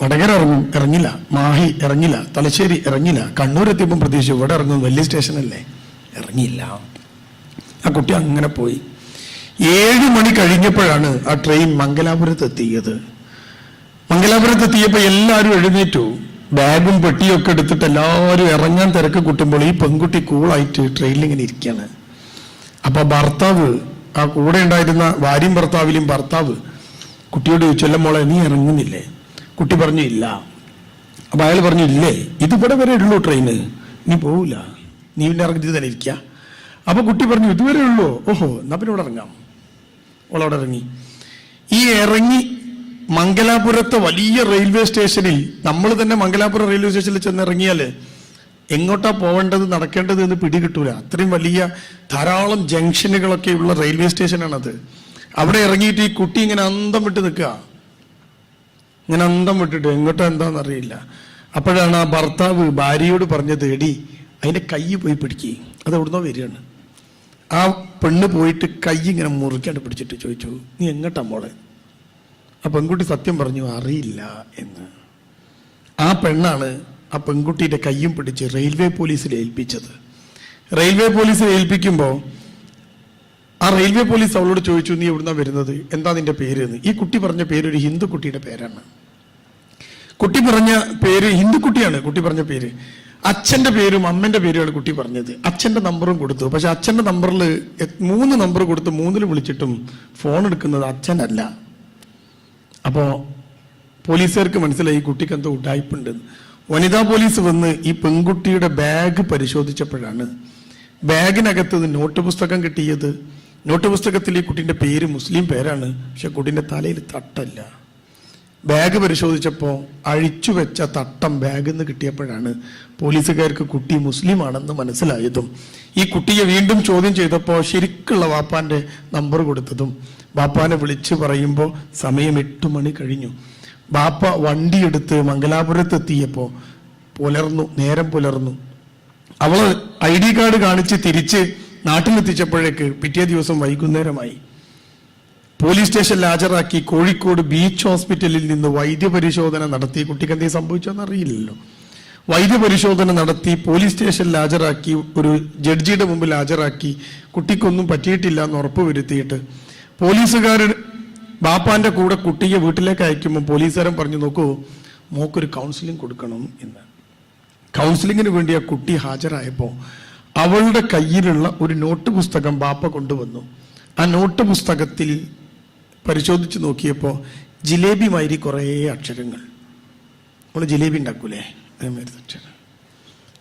വടകര ഇറങ്ങും ഇറങ്ങില്ല. മാഹി ഇറങ്ങില്ല തലശ്ശേരി ഇറങ്ങില്ല. കണ്ണൂർ എത്തിയപ്പോൾ പ്രതീക്ഷിച്ചു ഇവിടെ ഇറങ്ങും വലിയ സ്റ്റേഷനല്ലേ ഇറങ്ങിയില്ല. ആ കുട്ടി അങ്ങനെ പോയി. ഏഴ് മണി കഴിഞ്ഞപ്പോഴാണ് ആ ട്രെയിൻ മംഗലാപുരത്ത് എത്തിയത്. മംഗലാപുരത്ത് എത്തിയപ്പോൾ എല്ലാവരും എഴുന്നേറ്റു. ബാഗും പെട്ടിയൊക്കെ എടുത്തിട്ട് എല്ലാവരും ഇറങ്ങാൻ തിരക്ക് കൂട്ടുമ്പോൾ ഈ പെൺകുട്ടി കൂളായിട്ട് ട്രെയിനിൽ ഇങ്ങനെ ഇരിക്കുകയാണ് അപ്പൊ ഭർത്താവ് ആ കൂടെ ഉണ്ടായിരുന്ന ഭാര്യയും ഭർത്താവിലും ഭർത്താവ് കുട്ടിയോട് ചോദിച്ചല്ല മോളെ നീ ഇറങ്ങുന്നില്ലേ? കുട്ടി പറഞ്ഞു ഇല്ല. അപ്പൊ അയാൾ പറഞ്ഞു ഇല്ലേ ഇതിവിടെ വരെ ഉള്ളൂ ട്രെയിന് നീ പോവില്ല നീ പിന്നെ ഇറങ്ങി തന്നെ ഇരിക്ക. അപ്പൊ കുട്ടി പറഞ്ഞു ഇതുവരെ ഉള്ളൂ. ഓഹോ എന്നാ പിന്നെ ഇവിടെ ഇറങ്ങാം ഓളവിടെ ഇറങ്ങി. ഈ ഇറങ്ങി മംഗലാപുരത്തെ വലിയ റെയിൽവേ സ്റ്റേഷനിൽ നമ്മൾ തന്നെ മംഗലാപുരം റെയിൽവേ സ്റ്റേഷനിൽ ചെന്ന് ഇറങ്ങിയാൽ എങ്ങോട്ടാ പോവേണ്ടത് നടക്കേണ്ടത് എന്ന് പിടികിട്ടൂല അത്രയും വലിയ ധാരാളം ജംഗ്ഷനുകളൊക്കെ ഉള്ള റെയിൽവേ സ്റ്റേഷനാണത് അവിടെ ഇറങ്ങിയിട്ട് ഈ കുട്ടി ഇങ്ങനെ അന്തം വിട്ട് നിൽക്കുക. ഇങ്ങനെ അന്തം വിട്ടിട്ട് എങ്ങോട്ടോ എന്താണെന്ന് അറിയില്ല അപ്പോഴാണ് ആ ഭർത്താവ് ഭാര്യയോട് പറഞ്ഞത് എടി അതിന്റെ കൈ പോയി പിടിക്കുക അത് എവിടുന്നോ വരികയാണ്. ആ പെണ്ണ് പോയിട്ട് കൈ ഇങ്ങനെ മുറിക്കാണ്ട് പിടിച്ചിട്ട് ചോദിച്ചു നീ എങ്ങോട്ടാ മോളെ? ആ പെൺകുട്ടി സത്യം പറഞ്ഞു അറിയില്ല എന്ന്. ആ പെണ്ണാണ് ആ പെൺകുട്ടിയുടെ കൈയും പിടിച്ച് റെയിൽവേ പോലീസിൽ ഏൽപ്പിച്ചത്. റെയിൽവേ പോലീസിൽ ഏൽപ്പിക്കുമ്പോൾ ആ റെയിൽവേ പോലീസ് അവളോട് ചോദിച്ചു നീ എവിടുന്നാ വരുന്നത്? എന്താ നിന്റെ പേര്? എന്ന്. ഈ കുട്ടി പറഞ്ഞ പേര് ഒരു ഹിന്ദു കുട്ടിയുടെ പേരാണ്. കുട്ടി പറഞ്ഞ പേര് ഹിന്ദു കുട്ടിയാണ് കുട്ടി പറഞ്ഞ പേര്. അച്ഛന്റെ പേരും അമ്മന്റെ പേരുമാണ് കുട്ടി പറഞ്ഞത്. അച്ഛന്റെ നമ്പറും കൊടുത്തു. പക്ഷെ അച്ഛന്റെ നമ്പറിൽ മൂന്ന് നമ്പർ കൊടുത്ത് മൂന്നിൽ വിളിച്ചിട്ടും ഫോൺ എടുക്കുന്നത് അച്ഛനല്ല. അപ്പോ പോലീസുകാർക്ക് മനസ്സിലായി ഈ കുട്ടിക്ക് എന്തോ ഉടായ്പുണ്ട്. വനിതാ പോലീസ് വന്ന് ഈ പെൺകുട്ടിയുടെ ബാഗ് പരിശോധിച്ചപ്പോഴാണ്. ബാഗിനകത്ത് നോട്ട് പുസ്തകം കിട്ടിയത്. നോട്ട് പുസ്തകത്തിൽ ഈ കുട്ടിന്റെ പേര് മുസ്ലിം പേരാണ് പക്ഷെ കുട്ടിന്റെ തലയിൽ തട്ടല്ല. ബാഗ് പരിശോധിച്ചപ്പോൾ അഴിച്ചു വെച്ച തട്ടം ബാഗിൽ നിന്ന് കിട്ടിയപ്പോഴാണ് പോലീസുകാർക്ക് കുട്ടി മുസ്ലിം ആണെന്ന് മനസ്സിലായതും. ഈ കുട്ടിയെ വീണ്ടും ചോദ്യം ചെയ്തപ്പോൾ ശരിക്കുള്ള വാപ്പാന്റെ നമ്പർ കൊടുത്തതും. ബാപ്പാനെ വിളിച്ച് പറയുമ്പോൾ സമയം എട്ട് മണി കഴിഞ്ഞു. ബാപ്പ വണ്ടിയെടുത്ത് മംഗലാപുരത്ത് എത്തിയപ്പോൾ പുലർന്നു നേരം പുലർന്നു. അവൾ ഐ ഡി കാർഡ് കാണിച്ച് തിരിച്ച് നാട്ടിലെത്തിച്ചപ്പോഴേക്ക് പിറ്റേ ദിവസം വൈകുന്നേരമായി. പോലീസ് സ്റ്റേഷനിൽ ഹാജരാക്കി കോഴിക്കോട് ബീച്ച് ഹോസ്പിറ്റലിൽ നിന്ന് വൈദ്യപരിശോധന നടത്തി. കുട്ടിക്ക് എന്തെങ്കിലും സംഭവിച്ചോന്ന് അറിയില്ലല്ലോ വൈദ്യപരിശോധന നടത്തി പോലീസ് സ്റ്റേഷനിൽ ഹാജരാക്കി ഒരു ജഡ്ജിയുടെ മുമ്പിൽ ഹാജരാക്കി. കുട്ടിക്കൊന്നും പറ്റിയിട്ടില്ല എന്ന് ഉറപ്പുവരുത്തിയിട്ട് പോലീസുകാർ ബാപ്പാന്റെ കൂടെ കുട്ടിയെ വീട്ടിലേക്ക് അയക്കുമ്പോൾ പോലീസുകാരൻ പറഞ്ഞു നോക്കൂ മോക്കൊരു കൗൺസിലിംഗ് കൊടുക്കണം എന്ന്. കൗൺസിലിങ്ങിന് വേണ്ടി ആ കുട്ടി ഹാജരായപ്പോൾ അവളുടെ കയ്യിലുള്ള ഒരു നോട്ട് പുസ്തകം ബാപ്പ കൊണ്ടുവന്നു. ആ നോട്ട് പുസ്തകത്തിൽ പരിശോധിച്ച് നോക്കിയപ്പോൾ ജിലേബി മാതിരി കുറേ അക്ഷരങ്ങൾ. നമ്മൾ ജിലേബി ഉണ്ടാക്കൂലേ? അതേമാതിരി അക്ഷരം.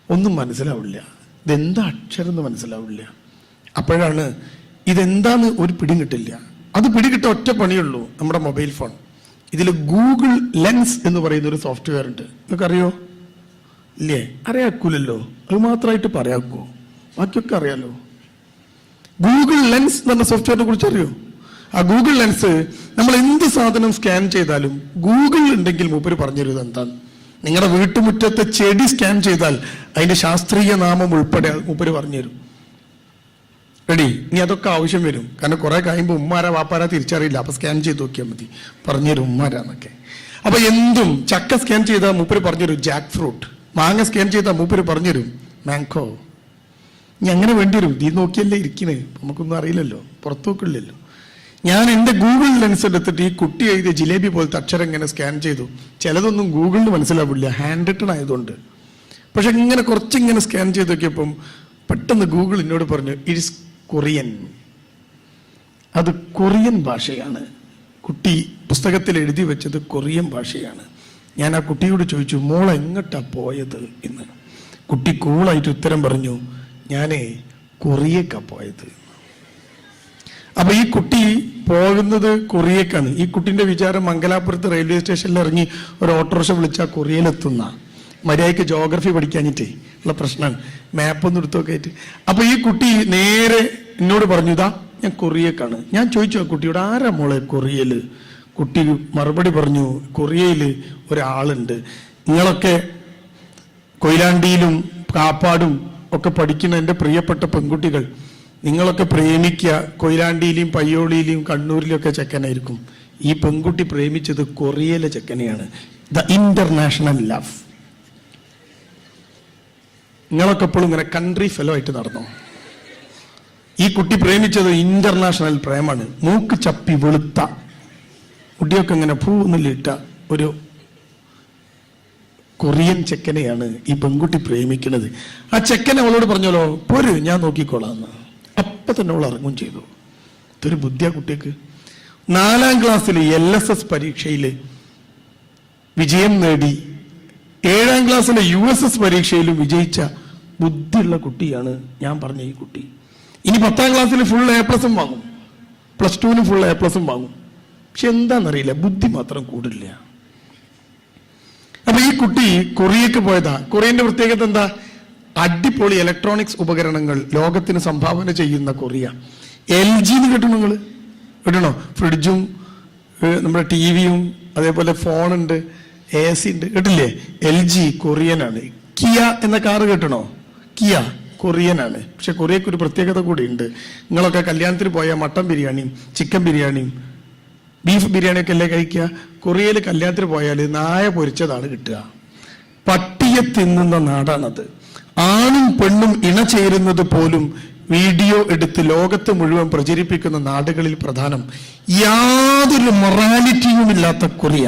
ഒന്നും മനസ്സിലാവില്ല. ഇതെന്താ അക്ഷരം എന്ന് മനസ്സിലാവില്ല. അപ്പോഴാണ് ഇതെന്താന്ന് ഒരു പിടിയും കിട്ടില്ല. അത് പിടികിട്ട ഒറ്റ പണിയുള്ളൂ നമ്മുടെ മൊബൈൽ ഫോൺ. ഇതിൽ ഗൂഗിൾ ലെൻസ് എന്ന് പറയുന്ന ഒരു സോഫ്റ്റ്വെയർ ഉണ്ട്. നിങ്ങൾക്ക് അറിയോ ഇല്ലേ? അറിയാക്കൂലല്ലോ. അത് മാത്രമായിട്ട് പറയാക്കോ. ബാക്കിയൊക്കെ അറിയാലോ. ഗൂഗിൾ ലെൻസ് എന്ന് പറഞ്ഞ സോഫ്റ്റ്വെയറിനെ കുറിച്ച് അറിയോ? ആ ഗൂഗിൾ ലെൻസ് നമ്മൾ എന്ത് സാധനം സ്കാൻ ചെയ്താലും ഗൂഗിൾ ഉണ്ടെങ്കിൽ മൂപ്പര് പറഞ്ഞുതരും എന്താണ്? നിങ്ങളുടെ വീട്ടുമുറ്റത്തെ ചെടി സ്കാൻ ചെയ്താൽ അതിന്റെ ശാസ്ത്രീയ നാമം ഉൾപ്പെടെ മൂപ്പര് പറഞ്ഞുതരും. റെഡി ഇനി അതൊക്കെ ആവശ്യം വരും. കാരണം കുറെ കഴിയുമ്പോൾ ഉമ്മാര വാപ്പാര തിരിച്ചറിയില്ല. അപ്പൊ സ്കാൻ ചെയ്ത് നോക്കിയാൽ മതി. പറഞ്ഞുതരും ഉമ്മാരാന്നൊക്കെ. അപ്പൊ എന്തും ചക്ക സ്കാൻ ചെയ്താൽ മൂപ്പര് പറഞ്ഞുതരും. ജാക്ക് ഫ്രൂട്ട് മാങ്ങ സ്കാൻ ചെയ്താൽ മൂപ്പര് പറഞ്ഞുതരും. മാങ്കോ ഇനി അങ്ങനെ വേണ്ടി വരും ഇത് നോക്കിയല്ലേ ഇരിക്കണേ? നമുക്കൊന്നും അറിയില്ലല്ലോ. പുറത്തു നോക്കില്ലല്ലോ ഞാൻ എന്റെ ഗൂഗിൾ ലെൻസ് എടുത്തിട്ട് ഈ കുട്ടി എഴുതിയ ജിലേബി പോലത്തെ അക്ഷരം ഇങ്ങനെ സ്കാൻ ചെയ്തു. ചിലതൊന്നും ഗൂഗിളിന് മനസ്സിലാവില്ല. ഹാൻഡ് റിട്ടൺ ആയതുകൊണ്ട്. പക്ഷെ ഇങ്ങനെ കുറച്ചിങ്ങനെ സ്കാൻ ചെയ്ത് നോക്കിയപ്പം പെട്ടെന്ന് ഗൂഗിൾ എന്നോട് പറഞ്ഞു ഇറ്റ്സ് കൊറിയൻ അത് കൊറിയൻ ഭാഷയാണ്. കുട്ടി പുസ്തകത്തിൽ എഴുതി വെച്ചത് കൊറിയൻ ഭാഷയാണ്. ഞാൻ ആ കുട്ടിയോട് ചോദിച്ചു മോൾ എങ്ങോട്ടാണ് പോയത്? എന്ന്. കുട്ടി കൂളായിട്ട് ഉത്തരം പറഞ്ഞു ഞാനേ കൊറിയക്കാ പോയത്. അപ്പൊ ഈ കുട്ടി പോകുന്നത് കൊറിയക്കാണ്. ഈ കുട്ടിന്റെ വിചാരം മംഗലാപുരത്ത് റെയിൽവേ സ്റ്റേഷനിൽ ഇറങ്ങി ഒരു ഓട്ടോറിക്ഷ വിളിച്ചാൽ കൊറിയയിലെത്തുന്ന. മര്യാദയ്ക്ക് ജോഗ്രഫി പഠിക്കാനിട്ടേ ഉള്ള പ്രശ്നമാണ്. മാപ്പൊന്നും എടുത്തൊക്കെ ആയിട്ട്. അപ്പൊ ഈ കുട്ടി നേരെ എന്നോട് പറഞ്ഞു ഇതാ ഞാൻ കൊറിയക്കാണ്. ഞാൻ ചോദിച്ചു ആ കുട്ടിയോട് ആരാ മോളെ കൊറിയയിൽ? കുട്ടി മറുപടി പറഞ്ഞു കൊറിയയിൽ ഒരാളുണ്ട്. നിങ്ങളൊക്കെ കൊയിലാണ്ടിയിലും കാപ്പാടും ഒക്കെ പഠിക്കുന്ന എന്റെ പ്രിയപ്പെട്ട പെൺകുട്ടികൾ നിങ്ങളൊക്കെ പ്രേമിക്കുക കൊയിലാണ്ടിയിലും പയ്യോളിയിലും കണ്ണൂരിലും ഒക്കെ ചെക്കനായിരിക്കും. ഈ പെൺകുട്ടി പ്രേമിച്ചത് കൊറിയയിലെ ചെക്കനെയാണ്. ദ ഇന്റർനാഷണൽ ലവ് നിങ്ങളൊക്കെ എപ്പോഴും ഇങ്ങനെ കൺട്രി ഫെലോ ആയിട്ട് നടന്നു? ഈ കുട്ടി പ്രേമിച്ചത് ഇന്റർനാഷണൽ പ്രേമാണ്. മൂക്ക് ചപ്പി വെളുത്ത. കുട്ടിയൊക്കെ ഇങ്ങനെ പൂന്നിലിട്ട ഒരു കൊറിയൻ ചെക്കനെയാണ് ഈ പെൺകുട്ടി പ്രേമിക്കുന്നത്. ആ ചെക്കൻ അവളോട് പറഞ്ഞല്ലോ പോര് ഞാൻ നോക്കിക്കോളാന്ന്. അപ്പൊ തന്നെ അവൾ ഇറങ്ങും ചെയ്തു. ഇതൊരു ബുദ്ധിയാ കുട്ടിക്ക്. നാലാം ക്ലാസ്സിൽ എൽ എസ് എസ് പരീക്ഷയിൽ വിജയം നേടി ഏഴാം ക്ലാസ്സിലെ യു എസ് എസ് പരീക്ഷയിലും വിജയിച്ച ബുദ്ധിയുള്ള കുട്ടിയാണ് ഞാൻ പറഞ്ഞ ഈ കുട്ടി. ഇനി പത്താം ക്ലാസ്സിൽ ഫുൾ എ പ്ലസും വാങ്ങും. പ്ലസ് ടുവിന് ഫുൾ എ പ്ലസും വാങ്ങും. പക്ഷെ എന്താണെന്നറിയില്ല ബുദ്ധി മാത്രം കൂടില്ല. കുട്ടി കൊറിയക്ക് പോയതാ. കൊറിയന്റെ പ്രത്യേകത എന്താ? അടിപൊളി ഇലക്ട്രോണിക്സ് ഉപകരണങ്ങൾ ലോകത്തിന് സംഭാവന ചെയ്യുന്ന കൊറിയ. എൽ ജിന്ന് കേട്ടു നിങ്ങൾ കേട്ടണോ? ഫ്രിഡ്ജും നമ്മുടെ ടി വിയും അതേപോലെ ഫോണുണ്ട് എ സി ഉണ്ട്. കേട്ടില്ലേ? എൽ ജി കൊറിയനാണ്. കിയ എന്ന കാറ് കേട്ടണോ? കിയ കൊറിയനാണ്. പക്ഷെ കൊറിയക്ക് ഒരു പ്രത്യേകത കൂടി ഉണ്ട്. നിങ്ങളൊക്കെ കല്യാണത്തിന് പോയ മട്ടൻ ബിരിയാണിയും ചിക്കൻ ബിരിയാണിയും ബീഫ് ബിരിയാണി ഒക്കെ അല്ലേ കഴിക്കുക? കൊറിയയിൽ കല്യാണത്തിന് പോയാൽ നായ പൊരിച്ചതാണ് കിട്ടുക. പട്ടിയെ തിന്നുന്ന നാടാണത്. ആണും പെണ്ണും ഇണ ചേരുന്നത് പോലും വീഡിയോ എടുത്ത് ലോകത്ത് മുഴുവൻ പ്രചരിപ്പിക്കുന്ന നാടുകളിൽ പ്രധാനം യാതൊരു മൊറാലിറ്റിയും ഇല്ലാത്ത കൊറിയ.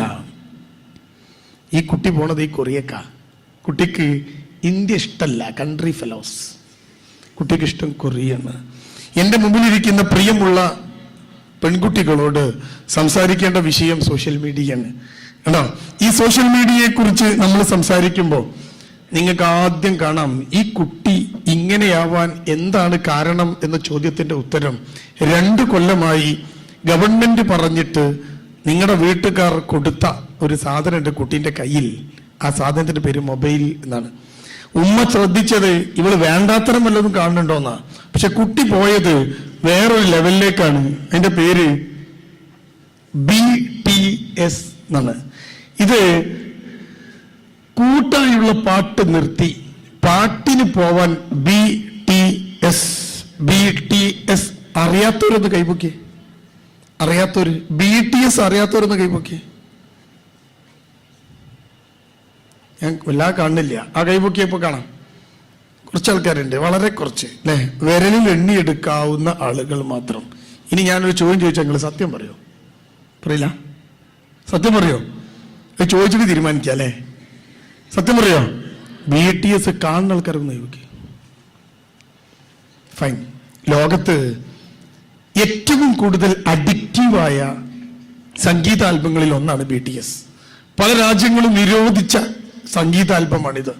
ഈ കുട്ടി പോണത് ഈ കൊറിയക്ക. കുട്ടിക്ക് ഇന്ത്യ ഇഷ്ടല്ല കൺട്രി ഫെലോസ് കുട്ടിക്ക് ഇഷ്ടം കൊറിയാണ്. എന്റെ മുമ്പിലിരിക്കുന്ന പ്രിയമുള്ള പെൺകുട്ടികളോട് സംസാരിക്കേണ്ട വിഷയം സോഷ്യൽ മീഡിയയാണ് കേട്ടോ ഈ സോഷ്യൽ മീഡിയയെ കുറിച്ച് നമ്മൾ സംസാരിക്കുമ്പോൾ നിങ്ങൾക്ക് ആദ്യം കാണാം ഈ കുട്ടി ഇങ്ങനെയാവാൻ എന്താണ് കാരണം എന്ന ചോദ്യത്തിന്റെ ഉത്തരം രണ്ട് കൊല്ലമായി ഗവൺമെന്റ് പറഞ്ഞിട്ട് നിങ്ങളുടെ വീട്ടുകാർ കൊടുത്ത ഒരു സാധനം ഉണ്ട് കുട്ടീന്റെ കയ്യിൽ. ആ സാധനത്തിന്റെ പേര് മൊബൈൽ എന്നാണ്. ഉമ്മ ശ്രദ്ധിച്ചത് ഇവൾ വേണ്ടാത്തരം വല്ലതും കാണുന്നുണ്ടോന്നാ. പക്ഷെ കുട്ടി പോയത് വേറൊരു ലെവലിലേക്കാണ്. അതിന്റെ പേര് ബി ടി എസ് എന്നാണ്. ഇത് കൂട്ടായുള്ള പാട്ട് നിർത്തി പാട്ടിന് പോവാൻ B T S B T S അറിയാത്തവരൊന്ന് കൈപൊക്കി അറിയാത്തവര് ബി ടി എസ് അറിയാത്തവരൊന്ന് കൈപൊക്കി ഞാൻ എല്ലാ കാണുന്നില്ല. ആ കൈപൊക്കിയപ്പോൾ കാണാം. കുറച്ച് ആൾക്കാരുണ്ട്. വളരെ കുറച്ച് അല്ലെ? വിരലിൽ എണ്ണിയെടുക്കാവുന്ന ആളുകൾ മാത്രം. ഇനി ഞാനൊരു ചോദ്യം ചോദിച്ചാൽ നിങ്ങൾ സത്യം പറയോ? പറയില്ല. സത്യം പറയോ? ചോദിച്ചിട്ട് തീരുമാനിക്കുക അല്ലേ? സത്യം പറയോ? ബി ടി എസ് കാണുന്ന ആൾക്കാരൊന്ന് നോക്കി. ഫൈൻ ലോകത്ത് ഏറ്റവും കൂടുതൽ അഡിക്റ്റീവായ സംഗീതാൽബങ്ങളിൽ ഒന്നാണ് ബി ടി എസ് പല രാജ്യങ്ങളും നിരോധിച്ച സംഗീതാൽബമാണിത്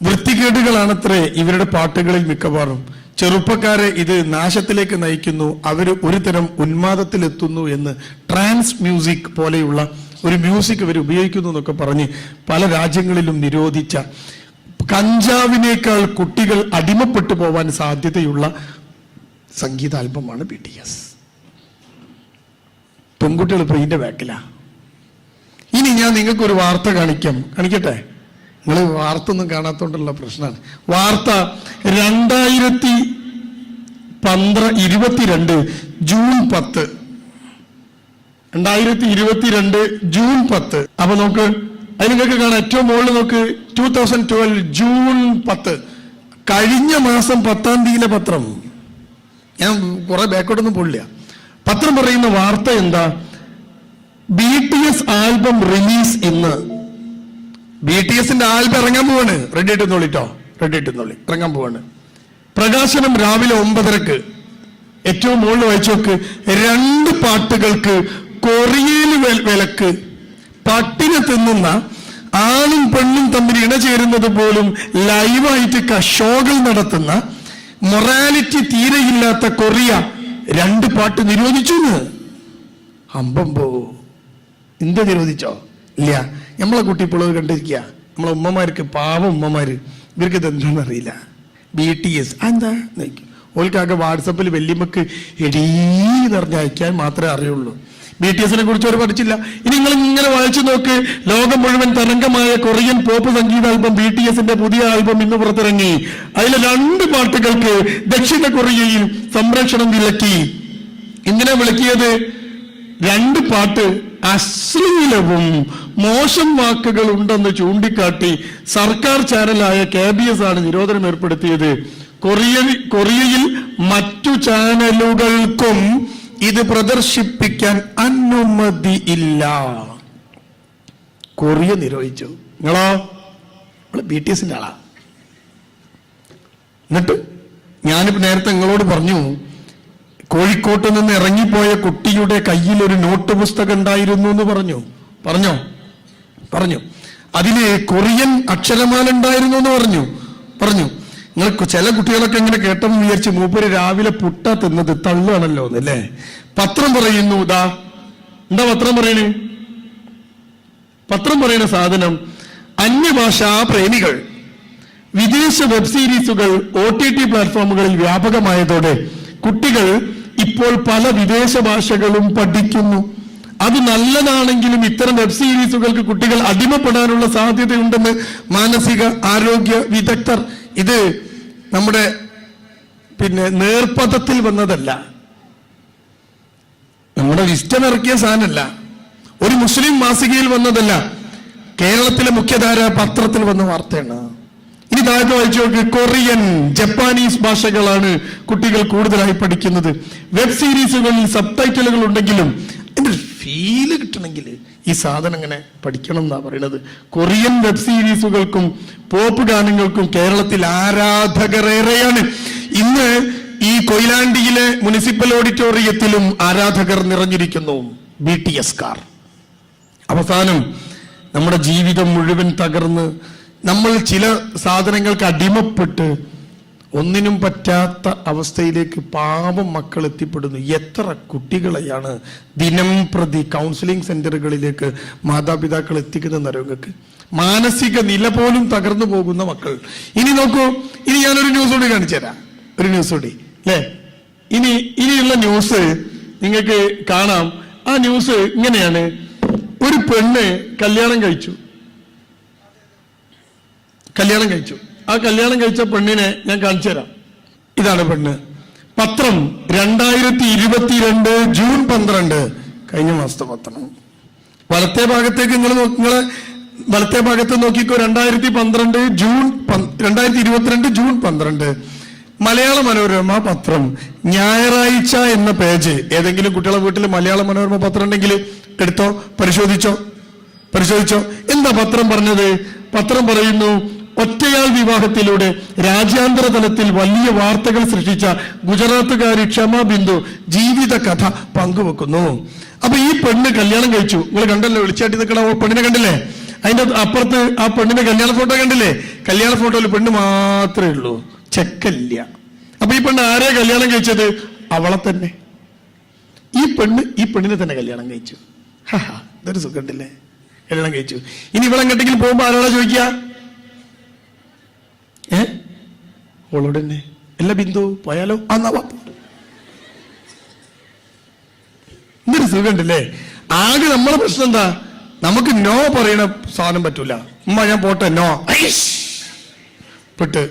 വൃത്തികേടുകളാണത്രേ ഇവരുടെ പാട്ടുകളിൽ മിക്കവാറും. ചെറുപ്പക്കാരെ ഇത് നാശത്തിലേക്ക് നയിക്കുന്നു അവർ ഒരു തരം ഉന്മാദത്തിലെത്തുന്നു എന്ന് ട്രാൻസ് മ്യൂസിക് പോലെയുള്ള ഒരു മ്യൂസിക് ഇവർ ഉപയോഗിക്കുന്നു എന്നൊക്കെ പറഞ്ഞ് പല രാജ്യങ്ങളിലും നിരോധിച്ച കഞ്ചാവിനേക്കാൾ കുട്ടികൾ അടിമപ്പെട്ടു പോവാൻ സാധ്യതയുള്ള സംഗീതാൽബമാണ് ബി ടി എസ് പെൺകുട്ടികൾ ഇപ്പൊ ഇതിന്റെ ബാക്കിലാ ഇനി ഞാൻ നിങ്ങൾക്ക് ഒരു വാർത്ത കാണിക്കാം. കാണിക്കട്ടെ? നിങ്ങൾ വാർത്ത ഒന്നും കാണാത്തോണ്ടുള്ള പ്രശ്നമാണ്. വാർത്ത രണ്ടായിരത്തി പന്ത്ര ഇരുപത്തിരണ്ട് ജൂൺ പത്ത്. രണ്ടായിരത്തി ഇരുപത്തിരണ്ട് ജൂൺ പത്ത്. അപ്പൊ നോക്ക് അത് നിങ്ങൾക്ക് കാണാം. ഏറ്റവും മുകളിൽ നോക്ക് ടൂ തൗസൻഡ് ട്വൽവ് ജൂൺ പത്ത്. കഴിഞ്ഞ മാസം പത്താം തീയതിയിലെ പത്രം. ഞാൻ കുറെ ബാക്കോട്ടൊന്നും പോയില്ല പത്രം പറയുന്ന വാർത്ത എന്താ? B T S album release ഇന്ന് ബി ടി എസിന്റെ ആൽബം ഇറങ്ങാൻ പോവാണ്. റെഡി ആയിട്ട് നോളിട്ടോ റെഡി നോളി ഇറങ്ങാൻ പോവാണ്. പ്രകാശനം രാവിലെ ഒമ്പതരക്ക്. ഏറ്റവും മുകളിൽ വായിച്ചു നോക്ക്. രണ്ട് പാട്ടുകൾക്ക് കൊറിയയിൽ വിലക്ക്. പട്ടിനെ തിന്നുന്ന ആണും പെണ്ണും തമ്മിൽ ഇണചേരുന്നത് പോലും ലൈവായിട്ട് കഷോകൾ നടത്തുന്ന മൊറാലിറ്റി തീരെയില്ലാത്ത കൊറിയ രണ്ട് പാട്ട് നിരോധിച്ചു. അമ്പമ്പോ ഇന്ത്യ നിരോധിച്ചോ? ഇല്ല. നമ്മളെ കുട്ടി ഇപ്പോൾ കണ്ടിരിക്കുക. നമ്മളെ ഉമ്മമാർക്ക് പാവ ഉമ്മമാർ ഇവർക്ക് ഇത് എന്താണെന്ന് അറിയില്ല. ബി ടി എസ് എന്താ നയിക്കും ഓൽക്കാകെ വാട്സപ്പിൽ വല്യമ്മക്ക് എടീ പറഞ്ഞ് അയക്കാൻ മാത്രമേ അറിയുള്ളൂ. ബി ടി എസിനെ കുറിച്ച് അവർ പഠിച്ചില്ല. ഇനി നിങ്ങൾ ഇങ്ങനെ വായിച്ചു നോക്ക്. ലോകം മുഴുവൻ തരംഗമായ കൊറിയൻ പോപ്പ് സംഗീത ആൽബം ബി ടി എസിന്റെ പുതിയ ആൽബം ഇന്ന് പുറത്തിറങ്ങി. അതിലെ രണ്ട് പാട്ടുകൾക്ക് ദക്ഷിണ കൊറിയയിൽ സംരക്ഷണം വിലക്കി. എന്തിനാ വിളക്കിയത് രണ്ട് പാട്ട് അശ്ലീലവും മോശം വാക്കുകൾ ഉണ്ടെന്ന് ചൂണ്ടിക്കാട്ടി സർക്കാർ ചാനലായ കെ ബി എസ് ആണ് നിരോധനം ഏർപ്പെടുത്തിയത്. കൊറിയ കൊറിയയിൽ മറ്റു ചാനലുകൾക്കും ഇത് പ്രദർശിപ്പിക്കാൻ അനുമതി ഇല്ല. കൊറിയ നിരോധിച്ചു. നിങ്ങളോ? ബി ടി എസിന്റെ ആളാ. എന്നിട്ട് ഞാനിപ്പോ നേരത്തെ നിങ്ങളോട് പറഞ്ഞു കോഴിക്കോട്ട് നിന്ന് ഇറങ്ങിപ്പോയ കുട്ടിയുടെ കയ്യിൽ ഒരു നോട്ട് പുസ്തകം ഉണ്ടായിരുന്നു എന്ന് പറഞ്ഞു. പറഞ്ഞോ? പറഞ്ഞു. അതിൽ കൊറിയൻ അക്ഷരമാല ഉണ്ടായിരുന്നു എന്ന് പറഞ്ഞു. പറഞ്ഞു. നിങ്ങൾ ചില കുട്ടികളൊക്കെ ഇങ്ങനെ കേട്ടെന്ന് വിചാരിച്ച് മൂപ്പര് രാവിലെ പുട്ട തിന്നത് തള്ളുകയാണല്ലോ എന്നല്ലേ? പത്രം പറയുന്നു ഇതാ എന്താ പത്രം പറയണേ? പത്രം പറയുന്ന സാധനം അന്യഭാഷാ പ്രേമികൾ വിദേശ വെബ് സീരീസുകൾ ഒ ടി ടി പ്ലാറ്റ്ഫോമുകളിൽ വ്യാപകമായതോടെ കുട്ടികൾ ഇപ്പോൾ പല വിദേശ ഭാഷകളും പഠിക്കുന്നു. അത് നല്ലതാണെങ്കിലും ഇത്തരം വെബ് സീരീസുകൾക്ക് കുട്ടികൾ അടിമപ്പെടാനുള്ള സാധ്യതയുണ്ടെന്ന് മാനസിക ആരോഗ്യ വിദഗ്ധർ ഇത് നമ്മുടെ പിന്നെ നേർപഥത്തിൽ വന്നതല്ല. നമ്മുടെ വിസ്റ്റം ഇറക്കിയ സാധനമല്ല ഒരു മുസ്ലിം മാസികയിൽ വന്നതല്ല. കേരളത്തിലെ മുഖ്യധാര പത്രത്തിൽ വന്ന വാർത്തയാണ്. ഇനി താഴത്തെ വായിച്ചു നോക്ക്. കൊറിയൻ ജപ്പാനീസ് ഭാഷകളാണ് കുട്ടികൾ കൂടുതലായി പഠിക്കുന്നത്. വെബ് സീരീസുകളിൽ സബ് ടൈറ്റിലുകൾ ഉണ്ടെങ്കിലും അതിന്റെ ഫീൽ കിട്ടണമെങ്കിൽ ഈ സാധനം ഇങ്ങനെ പഠിക്കണം എന്നാ പറയുന്നത് കൊറിയൻ വെബ് സീരീസുകൾക്കും പോപ്പ് ഗാനങ്ങൾക്കും കേരളത്തിൽ ആരാധകരേറെയാണ്. ഇന്ന് ഈ കൊയിലാണ്ടിയിലെ മുനിസിപ്പൽ ഓഡിറ്റോറിയത്തിലും ആരാധകർ നിറഞ്ഞിരിക്കുന്നു. B T S car. അവസാനം നമ്മുടെ ജീവിതം മുഴുവൻ തകർന്ന് നമ്മൾ ചില സാധനങ്ങൾക്ക് അടിമപ്പെട്ട് ഒന്നിനും പറ്റാത്ത അവസ്ഥയിലേക്ക് പാവം മക്കൾ എത്തിപ്പെടുന്നു. എത്ര കുട്ടികളെയാണ് ദിനം പ്രതി കൗൺസിലിംഗ് സെന്ററുകളിലേക്ക് മാതാപിതാക്കൾ എത്തിക്കുന്ന നരകങ്ങൾക്ക് മാനസിക നില പോലും തകർന്നു പോകുന്ന മക്കൾ. ഇനി നോക്കൂ ഇനി ഞാനൊരു ന്യൂസ് കൂടി കാണിച്ചു തരാം. ഒരു ന്യൂസ് കൂടി അല്ലേ? ഇനി ഇനിയുള്ള ന്യൂസ് നിങ്ങൾക്ക് കാണാം. ആ ന്യൂസ് ഇങ്ങനെയാണ്. ഒരു പെണ്ണ് കല്യാണം കഴിച്ചു. കല്യാണം കഴിച്ചു. ആ കല്യാണം കഴിച്ച പെണ്ണിനെ ഞാൻ കാണിച്ചു തരാം. ഇതാണ് പെണ്ണ്. പത്രം രണ്ടായിരത്തി ഇരുപത്തിരണ്ട് ജൂൺ പന്ത്രണ്ട് കഴിഞ്ഞ മാസത്തെ പത്രം. വലത്തെ ഭാഗത്തേക്ക് നിങ്ങൾ നിങ്ങൾ വലത്തെ ഭാഗത്ത് നോക്കിക്കോ രണ്ടായിരത്തി പന്ത്രണ്ട് ജൂൺ രണ്ടായിരത്തി ഇരുപത്തിരണ്ട് ജൂൺ പന്ത്രണ്ട്. മലയാള മനോരമ പത്രം. ഞായറാഴ്ച എന്ന പേജ്. ഏതെങ്കിലും കുട്ടികളെ വീട്ടിൽ മലയാള മനോരമ പത്രം ഉണ്ടെങ്കിൽ എടുത്തോ പരിശോധിച്ചോ പരിശോധിച്ചോ. എന്താ പത്രം പറഞ്ഞത്? പത്രം പറയുന്നു ഒറ്റയാൾ വിവാഹത്തിലൂടെ രാജ്യാന്തര തലത്തിൽ വലിയ വാർത്തകൾ സൃഷ്ടിച്ച ഗുജറാത്തുകാരി ക്ഷമ ബിന്ദു ജീവിത കഥ പങ്കുവെക്കുന്നു. അപ്പൊ ഈ പെണ്ണ് കല്യാണം കഴിച്ചു. നിങ്ങൾ കണ്ടല്ലോ വിളിച്ചാട്ടി നിൽക്കണ പെണ്ണിനെ കണ്ടില്ലേ? അതിന്റെ അപ്പുറത്ത് ആ പെണ്ണിന്റെ കല്യാണ ഫോട്ടോ കണ്ടില്ലേ? കല്യാണ ഫോട്ടോയിൽ പെണ്ണ് മാത്രമേ ഉള്ളൂ. ചെക്കല്ല. അപ്പൊ ഈ പെണ്ണ് ആരെയാ കല്യാണം കഴിച്ചത്? അവളെ തന്നെ. ഈ പെണ്ണ് ഈ പെണ്ണിനെ തന്നെ കല്യാണം കഴിച്ചു. ഇതൊരു സുഖമുണ്ടല്ലേ കല്യാണം കഴിച്ചു. ഇനി ഇവളെങ്ങോട്ടെങ്കിലും പോകുമ്പോ ആരോടാ ചോദിക്കുക ഏ ഓളോട് തന്നെ അല്ല ബിന്ദു പോയാലോ? എന്നാ വാ. സുഖമുണ്ടല്ലേ? ആകെ നമ്മളെ പ്രശ്നം എന്താ? നമുക്ക് നോ പറയണ സാധനം പറ്റൂല. ഉമ്മ ഞാൻ പോട്ടെ നോ. പെട്ട്.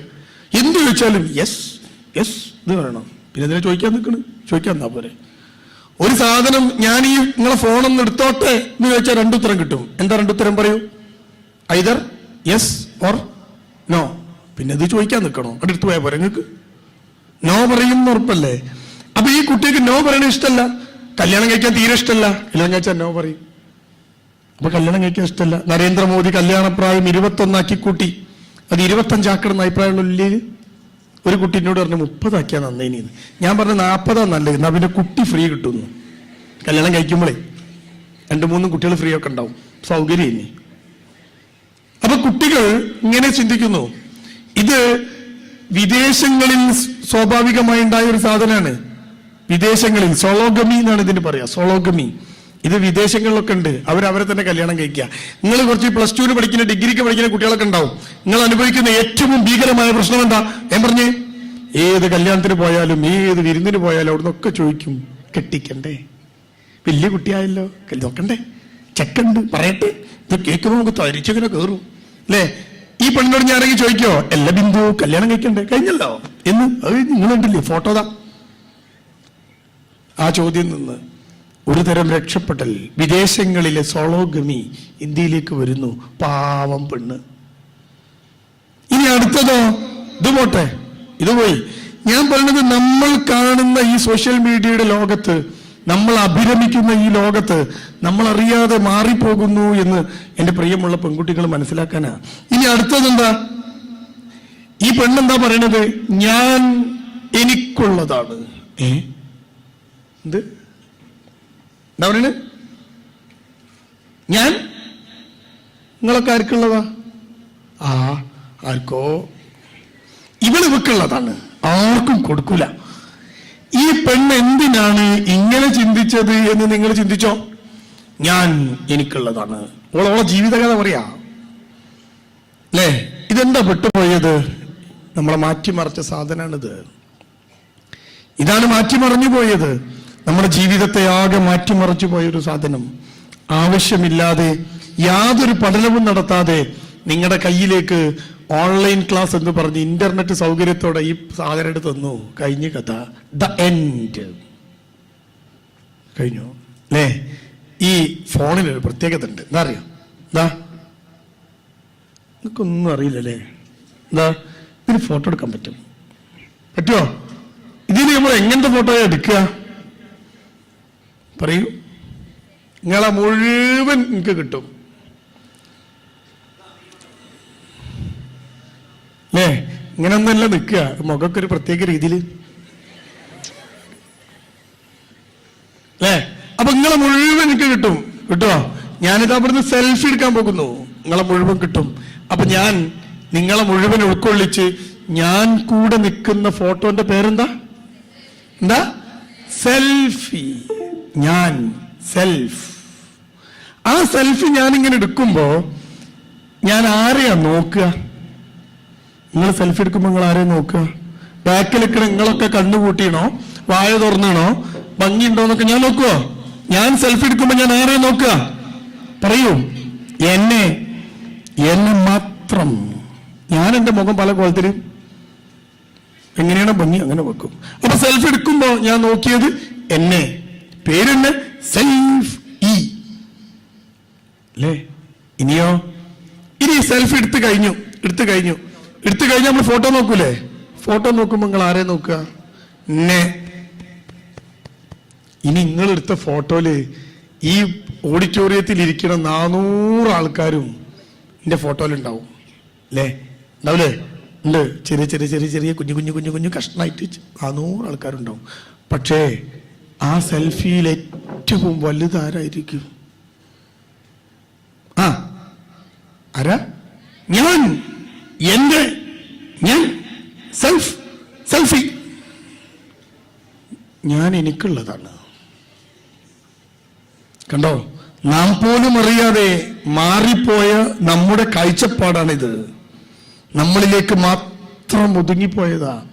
എന്ത് ചോദിച്ചാലും യെസ് യെസ് ഇത് പറയണം. പിന്നെ എന്തിനാ ചോദിക്കാൻ നിൽക്കണ് ചോദിക്കാൻ എന്നാ പോരെ. ഒരു സാധനം ഞാൻ ഈ നിങ്ങളെ ഫോണൊന്ന് എടുത്തോട്ടെ എന്ന് ചോദിച്ചാൽ രണ്ടുത്തരം കിട്ടും. എന്താ രണ്ടുത്തരം പറയൂ? ഐദർ യെസ് ഓർ നോ പിന്നെ ഇത് ചോദിക്കാൻ നിൽക്കണോ? അവിടെ എടുത്തു പോയാൽ പോരെ നിങ്ങൾക്ക്? നോ പറയും ഉറപ്പല്ലേ? അപ്പൊ ഈ കുട്ടിക്ക് നോ പറയണ ഇഷ്ടമല്ല കല്യാണം കഴിക്കാൻ തീരെ ഇഷ്ടമല്ല കല്യാണം കഴിച്ചാൽ നോ പറയും. അപ്പൊ കല്യാണം കഴിക്കാൻ ഇഷ്ടമല്ല നരേന്ദ്രമോദി കല്യാണപ്രായം ഇരുപത്തൊന്നാക്കി കൂട്ടി. അത് ഇരുപത്തഞ്ചാക്കണം അഭിപ്രായമുള്ള ഒരു കുട്ടി എന്നോട് പറഞ്ഞു മുപ്പതാക്കിയാ നന്നേനി ഞാൻ പറഞ്ഞ നാൽപ്പതാ നല്ലത്. എന്നാ പിന്നെ കുട്ടി ഫ്രീ കിട്ടുന്നു കല്യാണം കഴിക്കുമ്പോഴേ രണ്ടു മൂന്നും കുട്ടികൾ ഫ്രീ ഒക്കെ ഉണ്ടാവും. സൗകര്യം ഇനി അപ്പൊ കുട്ടികൾ ഇങ്ങനെ ചിന്തിക്കുന്നു. ഇത് വിദേശങ്ങളിൽ സ്വാഭാവികമായി ഉണ്ടായ ഒരു സാധനമാണ്. വിദേശങ്ങളിൽ സോളോഗമി എന്നാണ് ഇതിന് പറയാ സോളോഗമി. ഇത് വിദേശങ്ങളിലൊക്കെ ഉണ്ട്. അവർ അവരെ തന്നെ കല്യാണം കഴിക്കുക. നിങ്ങൾ കുറച്ച് പ്ലസ് ടുവിന് പഠിക്കുന്ന ഡിഗ്രിക്ക് പഠിക്കുന്ന കുട്ടികളൊക്കെ ഉണ്ടാവും. നിങ്ങൾ അനുഭവിക്കുന്ന ഏറ്റവും ഭീകരമായ പ്രശ്നം എന്താ? ഞാൻ പറഞ്ഞു ഏത് കല്യാണത്തിന് പോയാലും ഏത് വിരുന്നിന് പോയാലും അവിടെ നിന്നൊക്കെ ചോദിക്കും കെട്ടിക്കണ്ടേ? വലിയ കുട്ടിയായല്ലോ? നോക്കണ്ടേ? ചെക്കുണ്ട് പറയട്ടെ? ഇത് കേൾക്കുമ്പോൾ നമുക്ക് തരിച്ചങ്ങനെ കയറും അല്ലേ? ഈ പെണ്ണിനോട് ഇറങ്ങി ചോദിക്കോ? എല്ലാ ബിന്ദു കല്യാണം കഴിക്കണ്ടേ? കഴിഞ്ഞല്ലോ. എന്ന്? അത് നിങ്ങളുണ്ടല്ലേ ഫോട്ടോ താ. ആ ചോദ്യം നിന്ന് ഒരു തരം രക്ഷപ്പെടൽ വിദേശങ്ങളിലെ സോളോഗമി ഇന്ത്യയിലേക്ക് വരുന്നു. പാവം പെണ്ണ്. ഇനി അടുത്തതോ? ഇത് പോട്ടെ. ഇത് പോയി. ഞാൻ പറയുന്നത് നമ്മൾ കാണുന്ന ഈ സോഷ്യൽ മീഡിയയുടെ ലോകത്ത് നമ്മൾ അഭിരമിക്കുന്ന ഈ ലോകത്ത് നമ്മൾ അറിയാതെ മാറിപ്പോകുന്നു എന്ന് എന്റെ പ്രിയമുള്ള പെൺകുട്ടികൾ മനസ്സിലാക്കാനാ. ഇനി അടുത്തതെന്താ? ഈ പെണ്ണെന്താ പറയണത്? ഞാൻ എനിക്കുള്ളതാണ്. ഏ? എന്ത്? എന്താ പറയണത്? ഞാൻ? നിങ്ങളൊക്കെ ആർക്കുള്ളതാ? ആ ആർക്കോ? ഇവൾ ഇവക്കുള്ളതാണ്. ആർക്കും കൊടുക്കൂല. ഈ പെണ്ണ് എന്തിനാണ് ഇങ്ങനെ ചിന്തിച്ചത് എന്ന് നിങ്ങൾ ചിന്തിച്ചോ? ഞാൻ എനിക്കുള്ളതാണ്. ഓളോളെ ജീവിതകഥ പറയാ. അല്ലേ ഇതെന്താ പെട്ടുപോയത്? നമ്മളെ മാറ്റിമറിച്ച സാധനമാണിത് ഇതാണ് മാറ്റിമറിഞ്ഞു പോയത് നമ്മുടെ ജീവിതത്തെ ആകെ മാറ്റിമറിച്ചു പോയൊരു സാധനം. ആവശ്യമില്ലാതെ യാതൊരു പഠനവും നടത്താതെ നിങ്ങളുടെ കയ്യിലേക്ക് ഓൺലൈൻ ക്ലാസ് എന്ന് പറഞ്ഞ് ഇന്റർനെറ്റ് സൗകര്യത്തോടെ ഈ സാധനം തന്നു. കഴിഞ്ഞ കഥ. ദ എൻഡ് കഴിഞ്ഞു. അല്ലേ ഈ ഫോണിൽ ഒരു പ്രത്യേകത ഉണ്ട്. എന്താ അറിയോ? എന്താ? നിനക്കൊന്നും അറിയില്ലല്ലേ എന്താ? ഇതിന് ഫോട്ടോ എടുക്കാൻ പറ്റും. പറ്റുമോ ഇതിന് നമ്മൾ എങ്ങനത്തെ ഫോട്ടോ എടുക്കുക? പറയൂ. നിങ്ങളെ മുഴുവൻ നിങ്ങൾക്ക് കിട്ടും. അല്ലേ ഇങ്ങനെ ഒന്നല്ല നിൽക്കുക. മുഖമൊക്കെ ഒരു പ്രത്യേക രീതിയിൽ. അല്ലേ അപ്പൊ നിങ്ങളെ മുഴുവൻ എനിക്ക് കിട്ടും. കിട്ടുമോ ഞാനിത് അവിടുന്ന് സെൽഫി എടുക്കാൻ പോകുന്നു. നിങ്ങളെ മുഴുവൻ കിട്ടും. അപ്പൊ ഞാൻ നിങ്ങളെ മുഴുവൻ ഉൾക്കൊള്ളിച്ച് ഞാൻ കൂടെ നിൽക്കുന്ന ഫോട്ടോന്റെ പേരെന്താ? എന്താ? സെൽഫി ഞാൻ സെൽഫ് ആ സെൽഫി ഞാൻ ഇങ്ങനെ എടുക്കുമ്പോ ഞാൻ ആരെയാ നോക്കുക? നിങ്ങൾ സെൽഫി എടുക്കുമ്പോൾ നിങ്ങൾ ആരെയും നോക്കുക? ബാക്കിൽ നിൽക്കണ നിങ്ങളൊക്കെ കണ്ണുകൂട്ടിയണോ വായ തുറന്നാണോ? ഭംഗിയുണ്ടോ എന്നൊക്കെ ഞാൻ നോക്കുവോ ഞാൻ സെൽഫി എടുക്കുമ്പോൾ ഞാൻ ആരെയും നോക്കുക? പറയൂ. എന്നെ എന്നെ മാത്രം. ഞാൻ എന്റെ മുഖം പല കോലത്തിൽ എങ്ങനെയാണ് ഭംഗി അങ്ങനെ വെക്കും. അപ്പൊ സെൽഫി എടുക്കുമ്പോ ഞാൻ നോക്കിയത് എന്നെ. പേരെന്നെ സെൽഫ് ഇ അല്ലേ ഇനിയോ? ഇനി സെൽഫി എടുത്തു കഴിഞ്ഞു എടുത്തു കഴിഞ്ഞു. എടുത്തു കഴിഞ്ഞാൽ നമ്മൾ ഫോട്ടോ നോക്കൂലേ? ഫോട്ടോ നോക്കുമ്പോൾ നിങ്ങൾ ആരെ നോക്കുക? എന്നെ ഇനി നിങ്ങൾ എടുത്ത ഫോട്ടോയിൽ ഈ ഓഡിറ്റോറിയത്തിൽ ഇരിക്കുന്ന നാനൂറ് ആൾക്കാരും എന്റെ ഫോട്ടോയിൽ ഉണ്ടാവും. അല്ലേ ഉണ്ടാവില്ലേ ഉണ്ട് ചെറിയ ചെറിയ ചെറിയ ചെറിയ കുഞ്ഞു കുഞ്ഞു കുഞ്ഞു കുഞ്ഞു കഷ്ണമായിട്ട് നാനൂറ് ആൾക്കാരുണ്ടാവും. പക്ഷേ ആ സെൽഫിയിൽ ഏറ്റവും വലുതാരായിരിക്കും ആ. ആരാ? ഞാൻ. എന്റെ ഞാൻ സെൽഫ് സെൽഫി ഞാൻ എനിക്കുള്ളതാണ്. കണ്ടോ? നാം പോലും അറിയാതെ മാറിപ്പോയ നമ്മുടെ കാഴ്ചപ്പാടാണിത്. നമ്മളിലേക്ക് മാത്രം ഒതുങ്ങിപ്പോയതാ.